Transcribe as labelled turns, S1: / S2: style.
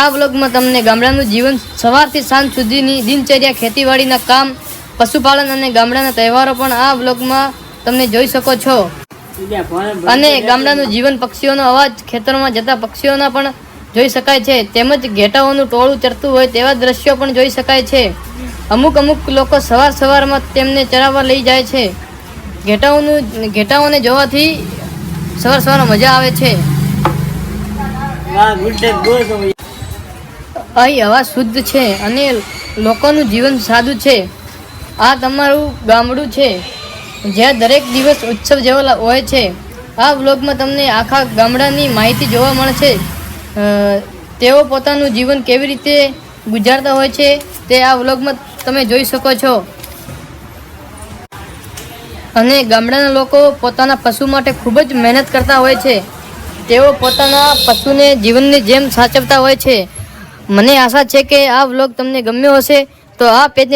S1: આ વ્લોગમાં તમને ગામડાનું જીવન સવારથી સાંજ સુધીની દિનચર્યા, ખેતીવાડીના કામ, પશુપાલન અને ગામડાના તહેવારો પણ આ વ્લોગમાં તમે જોઈ શકો છો. અને ગામડાનું જીવન પક્ષીઓનો અવાજ, ખેતરોમાં જતા પક્ષીઓના પણ જોઈ શકાય છે. તેમજ ઘેટાઓનું ટોળું ચરતું હોય તેવા દ્રશ્યો પણ જોઈ શકાય છે. અમુક અમુક લોકો સવાર સવારમાં તેમને ચરાવવા લઈ જાય છે. ઘેટાઓનું, ઘેટાઓને જોવાથી સવાર સવારમાં મજા આવે છે. અહીં હવા શુદ્ધ છે અને લોકોનું જીવન સાદું છે. આ તમારું ગામડું છે, જ્યાં દરેક દિવસ ઉત્સવ જેવો હોય છે. આ વ્લોગમાં તમને આખા ગામડાની માહિતી જોવા મળે છે તેઓ પોતાનું જીવન કેવી રીતે ગુજારતા હોય છે તે આ વ્લોગમાં તમે જોઈ શકો છો. અને ગામડાના લોકો પોતાના પશુ માટે ખૂબ જ મહેનત કરતા હોય છે. તેઓ પોતાના પશુને જીવનની જેમ સાચવતા હોય છે. મને આશા છે કે આ વ્લોગ તમને ગમ્યો હશે તો આ પેજને